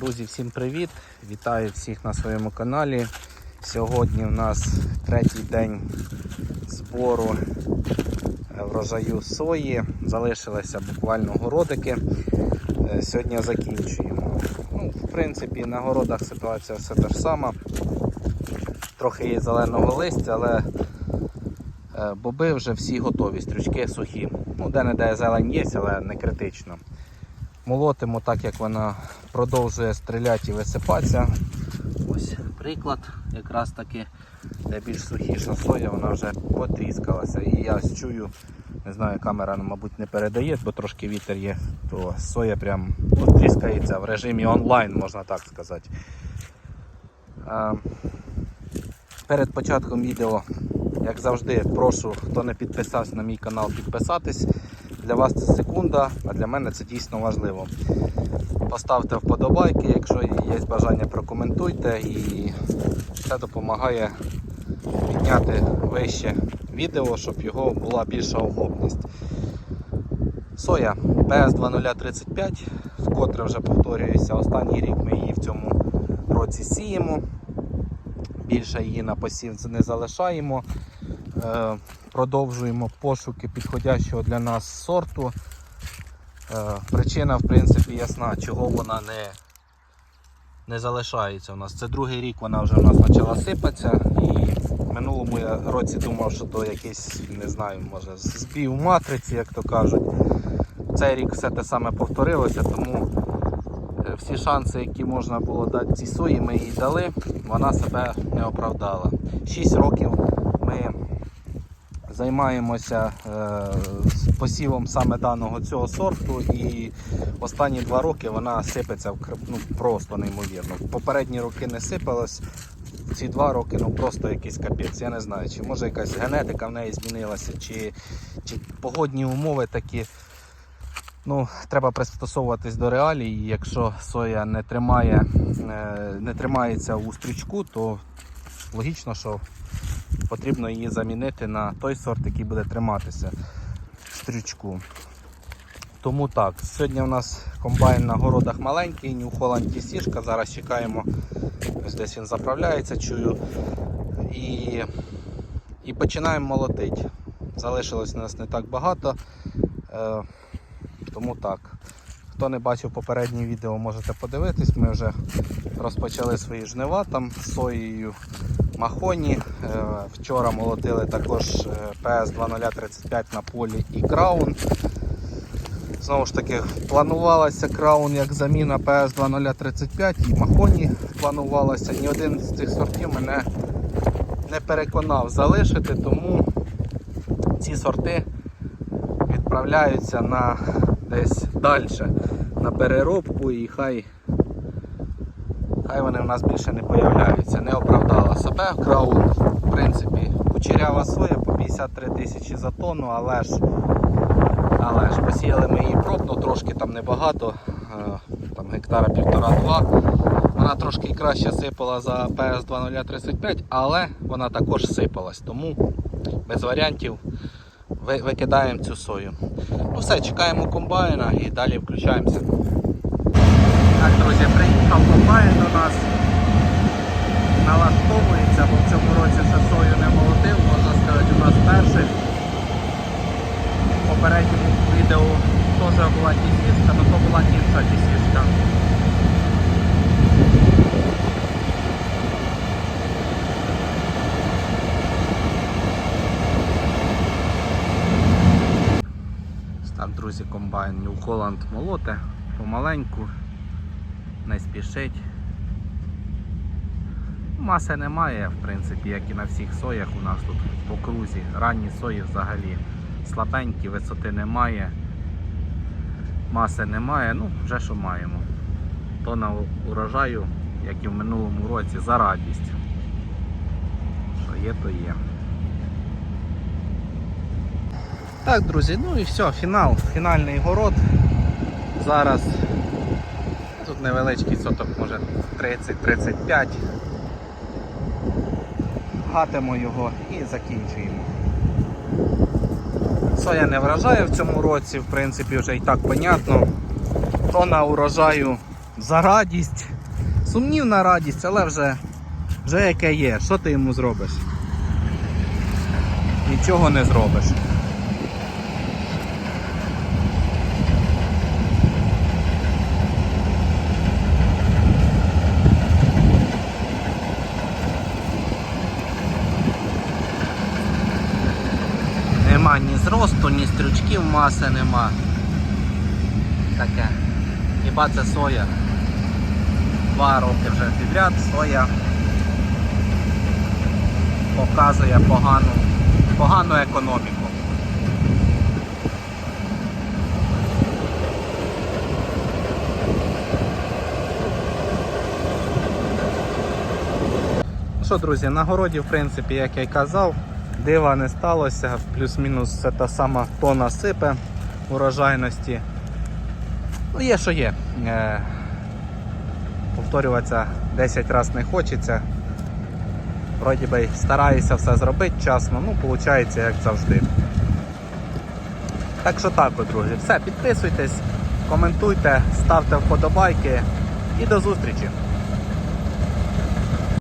Друзі, всім привіт! Вітаю всіх на своєму каналі. Сьогодні у нас третій день збору е, врожаю сої. Залишилися буквально городики. Е, Сьогодні закінчуємо. Ну, в принципі, на городах ситуація все та ж сама. Трохи є зеленого листя, але е, боби вже всі готові, стрючки сухі. Ну, де-не-де зелень є, але не критично. Молотимо так, як вона продовжує стріляти і висипатися. Ось приклад, якраз таки, де більш сухіша соя, вона вже потріскалася. І я ось чую, не знаю, камера, мабуть, не передає, бо трошки вітер є, то соя прям тріскається в режимі онлайн, можна так сказати. Перед початком відео, як завжди, прошу, хто не підписався на мій канал, підписатись. Для вас це секунда, а для мене це дійсно важливо. Поставте вподобайки, якщо є бажання, прокоментуйте і це допомагає підняти вище відео, щоб його була більша охопність. Соя PS2035, вкотре вже повторююся, останній рік ми її в цьому році сіємо. Більше її на посів не залишаємо. Е, Продовжуємо пошуки підходящого для нас сорту. Е, Причина, в принципі, ясна, чого вона не не залишається у нас. Це другий рік вона вже у нас почала сипатися. І в минулому я році думав, що то якийсь, не знаю, може, збій у матриці, як то кажуть. Цей рік все те саме повторилося, тому е, всі шанси, які можна було дати цій сої, ми їй дали, вона себе не оправдала. 6 років займаємося е, посівом саме даного цього сорту, і останні два роки вона сипеться ну, просто неймовірно. Попередні роки не сипалось. Ці два роки ну просто якийсь капець. Я не знаю, чи може якась генетика в неї змінилася, чи, чи погодні умови такі. Ну, треба пристосовуватись до реалій. і Якщо соя не тримає, е, не тримається у стрічку, то логічно, що потрібно її замінити на той сорт, який буде триматися в стрючку. Тому так, сьогодні у нас комбайн на городах маленький, New Holland TC, Зараз чекаємо, ось десь він заправляється, чую. І, і починаємо молотити. Залишилось у нас не так багато. Е, тому так. Хто не бачив попереднє відео, можете подивитись. Ми вже розпочали свої жнива там з соєю махоні. Е, Вчора молотили також е, PS2035 на полі і краун. Знову ж таки, планувалася краун як заміна PS2035 і махоні планувалася. Ні один з цих сортів мене не переконав залишити, тому ці сорти відправляються на десь далі на переробку і хай хай вони в нас більше не появляються. Не оправдала себе краун. В принципі, кучерява соя по 53 тисячі за тонну, але ж але ж посіяли ми її пробно, трошки там небагато, е, там гектара півтора-два. Вона трошки краще сипала за PS 2035, але вона також сипалась, тому без варіантів викидаємо цю сою. Ну все, чекаємо комбайна і далі включаємося. Друзі, приїхав комбайн до нас. Налаштовується, бо в цьому році ще сою не молотив, можна сказати, у нас перший. В попередньому відео теж була тісішка, але то була інша тісішка. Так, друзі, комбайн New Holland молоте помаленьку, не спішить. Маси немає, в принципі, як і на всіх соях у нас тут по крузі. Ранні сої взагалі слабенькі, висоти немає, маси немає, ну вже що маємо. То на урожаю, як і в минулому році, за радість. Що є, то є. Так, друзі, ну і все, фінал, фінальний город. Зараз тут невеличкий соток, може 30-35. Гатимо його і закінчуємо. Соя не вражає в цьому році, в принципі, вже і так понятно. Тона урожаю за радість. Сумнівна радість, але вже, вже яке є. Що ти йому зробиш? Нічого не зробиш. Нема ні зросту, ні стрючків маси нема. Таке. Хіба це соя? Два роки вже підряд соя показує погану, погану економіку. Ну Що, друзі, на городі, в принципі, як я й казав, дива не сталося, плюс-мінус це та сама тона сипе урожайності. Ну, є, що є. Е, повторюватися 10 разів не хочеться. Вроді би стараюся все зробити часно, ну, виходить, як завжди. Так що так, друзі, все, підписуйтесь, коментуйте, ставте вподобайки і до зустрічі!